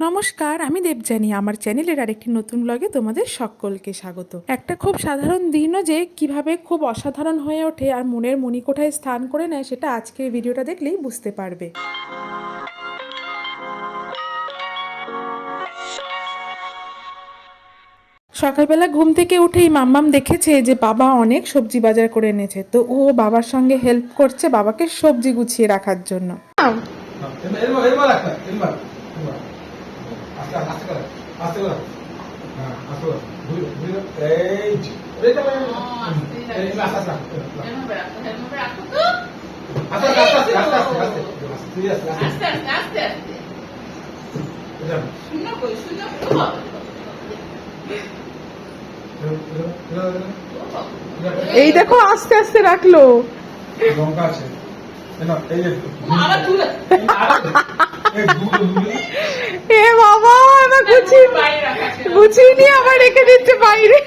নমস্কার, আমি দেবজানি আমার চ্যানেলের আরেকটি নতুন ব্লগে তোমাদের সকলকে স্বাগত। একটা খুব সাধারণ দিনও যে কীভাবে খুব অসাধারণ হয়ে ওঠে আর মনের মণিকোঠায় স্থান করে নেয় সেটা আজকের ভিডিওটা দেখলেই বুঝতে পারবে। সকালবেলা ঘুম থেকে উঠেই মাম্মাম দেখেছে যে বাবা অনেক সবজি বাজার করে এনেছে। তো ও বাবার সঙ্গে হেল্প করছে বাবাকে সবজি গুছিয়ে রাখার জন্য। আস্তে আস্তে করে আস্তে করে হ্যাঁ আস্তে করে ঘুরে ঘুরে এই যে মানে এই আস্তে আস্তে আস্তে আস্তে আস্তে আস্তে আস্তে আস্তে আস্তে আস্তে আস্তে এটা এই দেখো আস্তে আস্তে রাখল লঙ্কা আছে এ বাবা গুছিয়ে গুছিয়ে নিয়ে আবার রেখে দিচ্ছে বাইরে।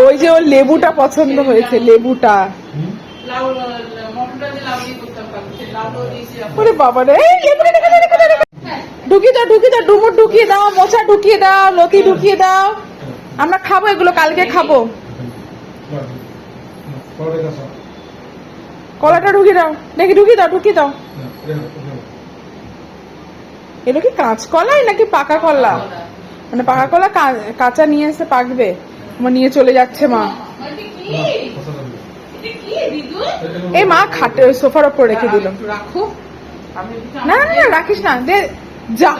ওই যে ওর লেবুটা পছন্দ হয়েছে লেবুটা। হুম ওরে বাবা রে লেবুটা রেখে দাও, রেখে দাও, রেখে দাও। ঢুকিয়ে দাও ঢুকিয়ে দাও ডুমুর ঢুকিয়ে দাও মোচা ঢুকিয়ে দাও লতি ঢুকিয়ে দাও। আমরা খাব এগুলো কালকে খাব। কলাটা ঢুকিয়ে দাও দেখি ঢুকিয়ে দাও ঢুকিয়ে দাও। এগুলো কি কাঁচকলাই নাকি পাকা কলা? মানে পাকা কলা কাঁচা নিয়ে এসে পাকবে। আমার নিয়ে চলে যাচ্ছে মা। এই মা খাটে, সোফার ওপর রেখে দিল। না না না, রাখিস না, দে, যা।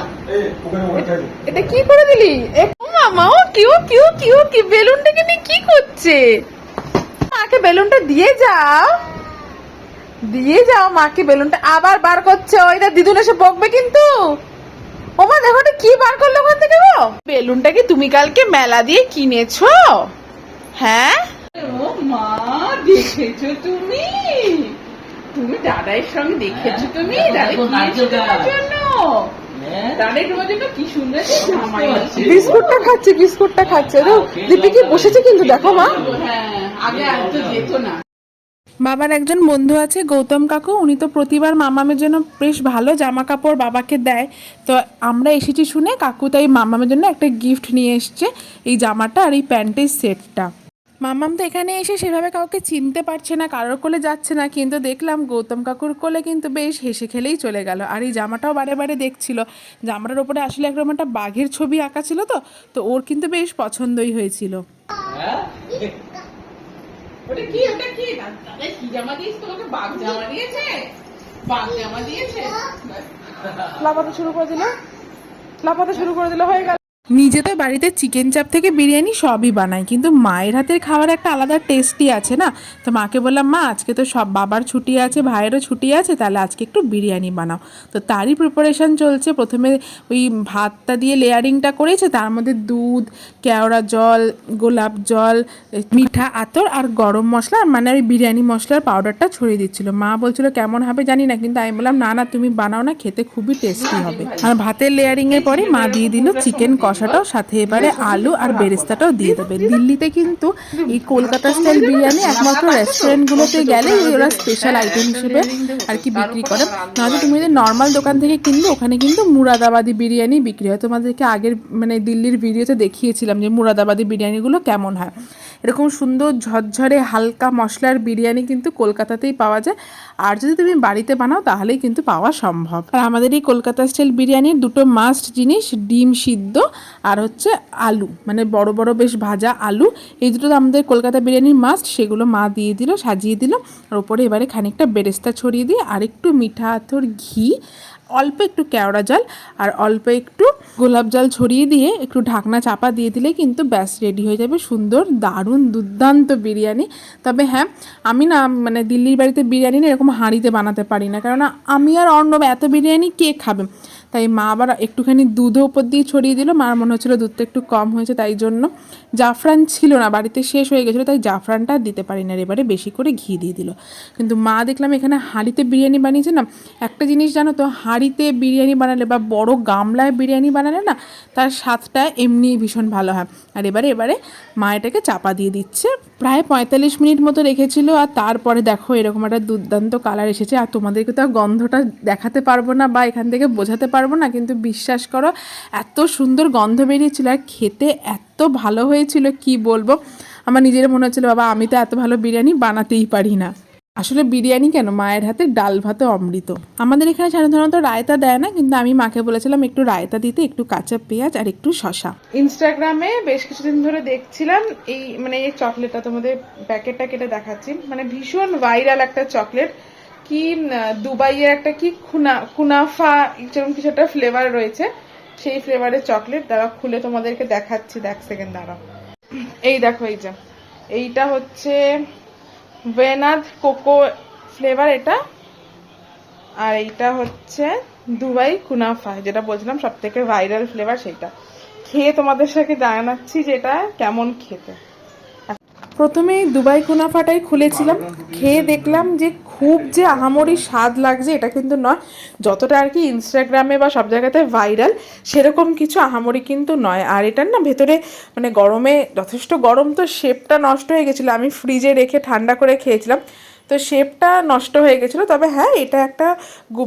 এটা কি করে দিলি? এ মামা ও কিউ কিউ কিউ, কি বেলুনটাকে নিয়ে কি করছে? মাকে বেলুনটা দিয়ে যাও। দিয়ে যাও, মাকে বেলুনটা আবার বার করছে। ওইটা দিদুন এসে বকবে কিন্তু। ওমা দেখো এটা কি বার করল ওখান থেকে গো। বেলুনটা কি তুমি কালকে মেলা দিয়ে কিনেছো? হ্যাঁ? ও মা দেখেছ তুমি? তুমি দাদাইয়ের সঙ্গে দেখেছ তুমি? দাদা। জন্য। সুন্দর জামাই আছে। বিস্কুটটা খাচ্ছে বিস্কুটটা খাচ্ছে। দিপি বসেছে কিন্তু দেখো মা। হ্যাঁ আগে আর তো যেত না। বাবার একজন বন্ধু আছে, গৌতম কাকু। উনি তো প্রতিবার মামামের জন্য বেশ ভালো জামা কাপড় বাবাকে দেয়। তো আমরা এসেছি শুনে কাকু তাই মামামের জন্য একটা গিফট নিয়ে এসছে, এই জামাটা আর এই প্যান্টের সেটটা। মামাম তো এখানে এসে সেভাবে কাউকে চিনতে পারছে না, কারোর কোলে যাচ্ছে না, কিন্তু দেখলাম গৌতম কাকুর কোলে কিন্তু বেশ হেসে খেলেই চলে গেল। আর এই জামাটাও বারে বারে দেখছিল। জামাটার ওপরে আসলে একরকম একটা বাঘের ছবি আঁকা ছিল তো তো ওর কিন্তু বেশ পছন্দই হয়েছিল। ওটা কি ওটা কি? না, কি জামা দিয়েছে? তোমাকে বাঘ জামা দিয়েছে? বাঘ জামা দিয়েছে? লাফাতে শুরু করে দিল। লাফাতে শুরু করে দিল, হয়ে গেল। নিজে তো বাড়িতে চিকেন চাপ থেকে বিরিয়ানি সবই বানাই কিন্তু মায়ের হাতের খাবার একটা আলাদা টেস্টই আছে না? তো মাকে বললাম, মা, আজকে তো সব বাবার ছুটি আছে, ভাইয়েরও ছুটি আছে, তাহলে আজকে একটু বিরিয়ানি বানাও। তো তারই প্রিপারেশন চলছে। প্রথমে ওই ভাতটা দিয়ে লেয়ারিংটা করেছে, তার মধ্যে দুধ, কেওড়া জল, গোলাপ জল, মিঠা আতর আর গরম মশলা মানে ওই বিরিয়ানি মশলার পাউডারটা ছড়িয়ে দিচ্ছিল। মা বলছিল, কেমন হবে জানি না, কিন্তু আমি বললাম, না না, তুমি বানাও না, খেতে খুবই টেস্টি হবে। আর ভাতের লেয়ারিং এর পরে মা দিয়ে দিল চিকেন কষাটাও সাথে এবারে আলু আর বেরেস্তাটাও দিয়ে দেবে। দিল্লিতে কিন্তু এই কলকাতা স্টাইল বিরিয়ানি একমাত্র রেস্টুরেন্টগুলোতে গেলে ওরা স্পেশাল আইটেম হিসেবে আর কি বিক্রি করে। নয়তো তুমি যদি নর্মাল দোকান থেকে কিনবে ওখানে কিন্তু মুরাদাবাদি বিরিয়ানি বিক্রি হয়। তোমাদেরকে আগের মানে দিল্লির ভিডিওতে দেখিয়েছিলাম যে মুরাদাবাদি বিরিয়ানিগুলো কেমন হয়। এরকম সুন্দর ঝরঝরে হালকা মশলার বিরিয়ানি কিন্তু কলকাতাতেই পাওয়া যায়। আর যদি তুমি বাড়িতে বানাও, তাহলেই কিন্তু পাওয়া সম্ভব। আর আমাদের এই কলকাতা স্টাইল বিরিয়ানির দুটো মাস্ট জিনিস, ডিম সিদ্ধ আর হচ্ছে আলু। মানে বড় বড় বেশ ভাজা আলু। এই দুটো তো আমাদের কলকাতা বিরিয়ানির মাস্ট সেগুলো মা দিয়ে দিল, সাজিয়ে দিল। আর ওপরে এবারে খানিকটা বেরেস্তা ছড়িয়ে দিয়ে আর একটু মিঠা আতর ঘি অল্প একটু কেওড়া জল আর অল্প একটু গোলাপ জল ছড়িয়ে দিয়ে একটু ঢাকনা চাপা দিয়ে দিলে কিন্তু ব্যাস রেডি হয়ে যাবে সুন্দর, দারুণ, দুর্দান্ত বিরিয়ানি। তবে হ্যাঁ আমি না মানে দিল্লির বাড়িতে বিরিয়ানি না এরকম হাঁড়িতে বানাতে পারি না। কেননা আমি আর অন্য এত বিরিয়ানি কে খাবে? তাই মা আবার একটুখানি দুধও উপর দিয়ে ছড়িয়ে দিল। মার মনে হচ্ছিল দুধটা একটু কম হয়েছে তাই জন্য। জাফরান ছিল না, বাড়িতে শেষ হয়ে গেছিল তাই জাফরানটা দিতে পারি না এবারে বেশি করে ঘি দিয়ে দিল। কিন্তু মা দেখলাম এখানে হাঁড়িতে বিরিয়ানি বানিয়েছে না। একটা জিনিস জানো তো, হাঁড়িতে বিরিয়ানি বানালে বা বড় গামলায় বিরিয়ানি বানালে না, তার স্বাদটা এমনিই ভীষণ ভালো হয়। আর এবারে এবারে মা এটাকে চাপা দিয়ে দিচ্ছে। প্রায় পঁয়তাল্লিশ মিনিট মতো রেখেছিল আর তারপরে দেখো এরকম একটা দুর্দান্ত কালার এসেছে। আর তোমাদেরকে তো আর গন্ধটা দেখাতে পারব না বা এখান থেকে বোঝাতে পারব না, কিন্তু বিশ্বাস করো এত সুন্দর গন্ধ বেরিয়েছিল আর খেতে এত ভালো হয়েছিল, কি বলব? আমার নিজের মনে হচ্ছিল, বাবা, আমি তো এত ভালো বিরিয়ানি বানাতেই পারি না। আসলে বিরিয়ানি কেন? মায়ের হাতে ডাল, ভাতে অমৃত। আমাদের এখানে সাধারণত রায়তা দেয় না, কিন্তু আমি মাকে বলেছিলাম একটু রায়তা দিতে, একটু কাঁচা পেঁয়াজ আর একটু শশা ইনস্টাগ্রামে বেশ কিছুদিন ধরে দেখছিলাম এই মানে এই চকলেটটা তোমাদের প্যাকেটটা কেটে দেখাচ্ছি। মানে ভীষণ ভাইরাল একটা চকলেট। কি দুবাইয়ের একটা কি খুনা কুনাফা যেরকম কিছু একটা ফ্লেভার রয়েছে, সেই ফ্লেভারের চকলেট। দ্বারা খুলে তোমাদেরকে দেখাচ্ছি। দেখ সেকেন্ড দ্বারা এই দেখো, এই যে। এইটা হচ্ছে ভেনাদ কোকো ফ্লেভার এটা। আর এইটা হচ্ছে দুবাই কুনাফা যেটা বলছিলাম সব থেকে ভাইরাল ফ্লেভার সেটা। খেয়ে তোমাদের সাথে জানাচ্ছি যে এটা কেমন খেতে। প্রথমে দুবাই কুনাফাটাই খুলেছিলাম, খেয়ে দেখলাম যে খুব যে আহামরি স্বাদ লাগছে এটা কিন্তু নয়। যতটা আর কি ইনস্টাগ্রামে বা সব জায়গাতে ভাইরাল, সেরকম কিছু আহামরি কিন্তু নয়। আর এটার না ভেতরে মানে গরমে যথেষ্ট গরম তো শেপটা নষ্ট হয়ে গেছিল। আমি ফ্রিজে রেখে ঠান্ডা করে খেয়েছিলাম। তো শেপটা নষ্ট হয়ে গেছিল, তবে হ্যাঁ এটা একটা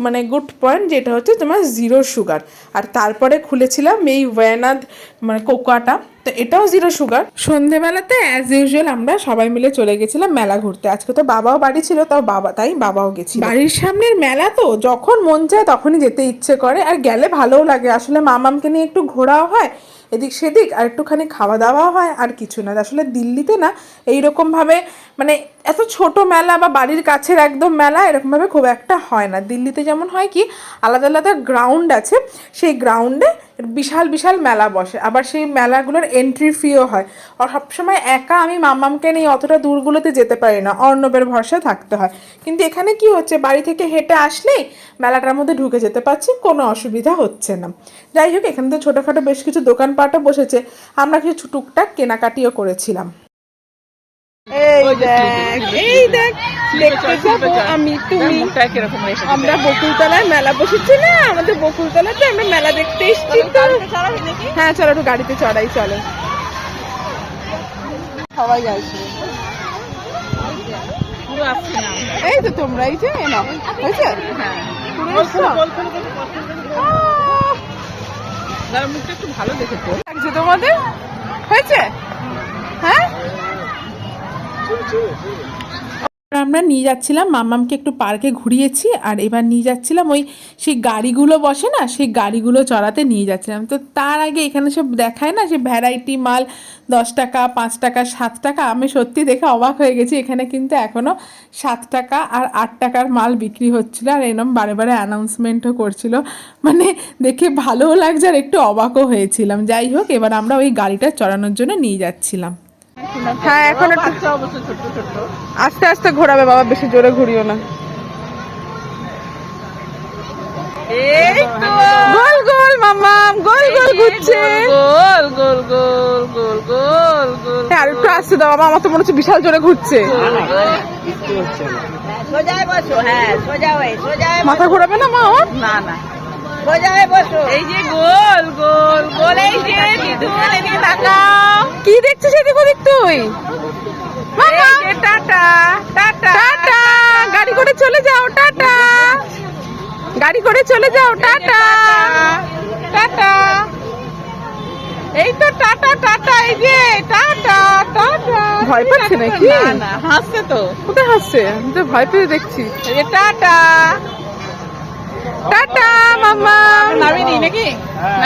মানে গুড পয়েন্ট যেটা হচ্ছে তোমার জিরো সুগার আর তারপরে খুলেছিলাম এই ওয়ানাদ মানে কোকাটা তো এটাও জিরো সুগার সন্ধেবেলাতে অ্যাজ ইউজুয়াল আমরা সবাই মিলে চলে গেছিলাম মেলা ঘুরতে। আজকে তো বাবাও বাড়ি ছিল, তাও বাবা, তাই বাবাও গেছি বাড়ির সামনের মেলা তো, যখন মন চায় তখনই যেতে ইচ্ছে করে, আর গেলে ভালোও লাগে। আসলে মামামকে নিয়ে একটু ঘোরাও হয় এদিক সেদিক আর একটুখানি খাওয়া দাওয়াও হয়, আর কিছু না। আসলে দিল্লিতে না এইরকমভাবে মানে এত ছোট মেলা বা বাড়ির কাছের একদম মেলা এরকমভাবে খুব একটা হয় না। দিল্লিতে যেমন হয় কি, আলাদা আলাদা গ্রাউন্ড আছে। সেই গ্রাউন্ডে বিশাল বিশাল মেলা বসে। আবার সেই মেলাগুলোর এন্ট্রি ফিও হয়। আর সবসময় একা আমি মামামকে নিয়ে অতটা দূরগুলোতে যেতে পারি না। অর্ণবের ভরসা থাকতে হয়। কিন্তু এখানে কি হচ্ছে? বাড়ি থেকে হেঁটে আসলেই মেলাটার মধ্যে ঢুকে যেতে পারছি, কোনো অসুবিধা হচ্ছে না। যাই হোক, এখানে তো ছোটোখাটো বেশ কিছু দোকানপাটও বসেছে। আমরা কিছু টুকটাক কেনাকাটিও করেছিলাম। এই দেখ এই দেখ দেখতে যাব আমি তুমি। আমরা বকুলতলায় মেলা বসেছি না? আমাদের বকুলতলাতে আমরা মেলা দেখতে এসেছি তো। হ্যাঁ চলো একটু গাড়িতে চড়াই চলো। সবাই আসবে এই তো তোমরা এই যে হয়েছে? হ্যাঁ। মুখটা একটু ভালো দেখেছ তোমাদের? হয়েছে? হ্যাঁ? আমরা নিয়ে যাচ্ছিলাম মামামকে একটু পার্কে ঘুরিয়েছি আর এবার নিয়ে যাচ্ছিলাম ওই সেই গাড়িগুলো বসে না, সেই গাড়িগুলো চড়াতে নিয়ে যাচ্ছিলাম। তো তার আগে এখানে সব দেখায় না যে ভ্যারাইটি মাল দশ টাকা, পাঁচ টাকা, সাত টাকা, আমি সত্যি দেখে অবাক হয়ে গেছি, এখানে কিন্তু এখনও সাত টাকা আর আট টাকার মাল বিক্রি হচ্ছিল আর এরম বারে বারে অ্যানাউন্সমেন্টও করছিল। মানে দেখে ভালোও লাগছে আর একটু অবাকও হয়েছিলাম। যাই হোক, এবার আমরা ওই গাড়িটা চড়ানোর জন্য নিয়ে যাচ্ছিলাম। হ্যাঁ এখন আস্তে আস্তে ঘোরাবে বাবা বেশি জোরে ঘুরিও না গোল গোল মামাম গোল গোল ঘুরছে গোল গোল গোল গোল গোল গোল হ্যাঁ, আর একটু আসতে দাও বাবা আমার তো মনে হচ্ছে বিশাল জোরে ঘুরছে হ্যাঁ সোজা হয়ে সোজা হয়ে মাথা ঘোরাবে না মা না না হয়ে এই যে গোল গোল গোল। এই যে এদিকে তাকাও। কি দেখছিস এদিক ওদিক তুই? Tata tata tata! গাড়ি করে চলে যাও টাটা! গাড়ি করে চলে যাও টাটা! টাটা এই তো টাটা টাটা এই যে টাটা টাটা। ভয় পাচ্ছে নাকি? না না হাসছে তো। কোথায় হাসছে? আমি তো ভয় পেয়ে দেখছি। টাটা। টাটা মামা নামিনি নাকি?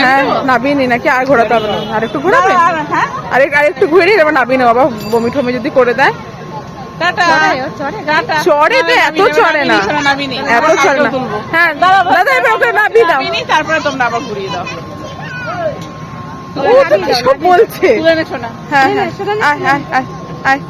হ্যাঁ নাবিনি নাকি আর ঘোরাতে হবে না। আর একটু ঘোরাবে হ্যাঁ? আর একটু ঘুরে এবার নাবি না বাবা বমি টমি যদি করে দেয়। চড়ে? তো এত চড়ে না। এত চড়ে না। হ্যাঁ দাদা এবার ওকে নাবি দাও। তারপরে তোমরা আবার ঘুরিয়ে দাও। ও তো সব বলছে। হ্যাঁ হ্যাঁ আয় আয় আয় আয়।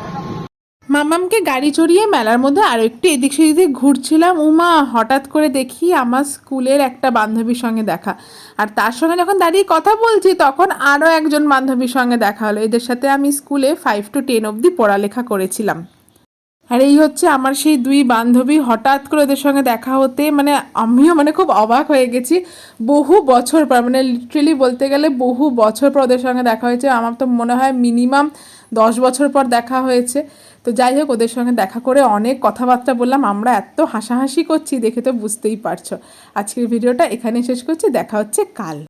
মামামকে গাড়ি চড়িয়ে মেলার মধ্যে আরও একটু এদিক সেদিক ঘুরছিলাম। উমা, হঠাৎ করে দেখি আমার স্কুলের একটা বান্ধবীর সঙ্গে দেখা। আর তার সঙ্গে যখন দাঁড়িয়ে কথা বলছি, তখন আরও একজন বান্ধবীর সঙ্গে দেখা হলো। এদের সাথে আমি স্কুলে ফাইভ টু টেন অবধি পড়ালেখা করেছিলাম। আর এই হচ্ছে আমার সেই দুই বান্ধবী, হঠাৎ করে ওদের সঙ্গে দেখা হতে মানে আমিও মানে খুব অবাক হয়ে গেছি। বহু বছর পর মানে লিটারেলি বলতে গেলে বহু বছর পর ওদের সঙ্গে দেখা হয়েছে। আমার তো মনে হয় মিনিমাম দশ বছর পর দেখা হয়েছে। তো যাই হোক, ওদের সঙ্গে দেখা করে অনেক কথাবার্তা বললাম। আমরা এত হাসাহাসি করছি, দেখে তো বুঝতেই পারছ। আজকের ভিডিওটা এখানে শেষ করছি। দেখা হচ্ছে কাল।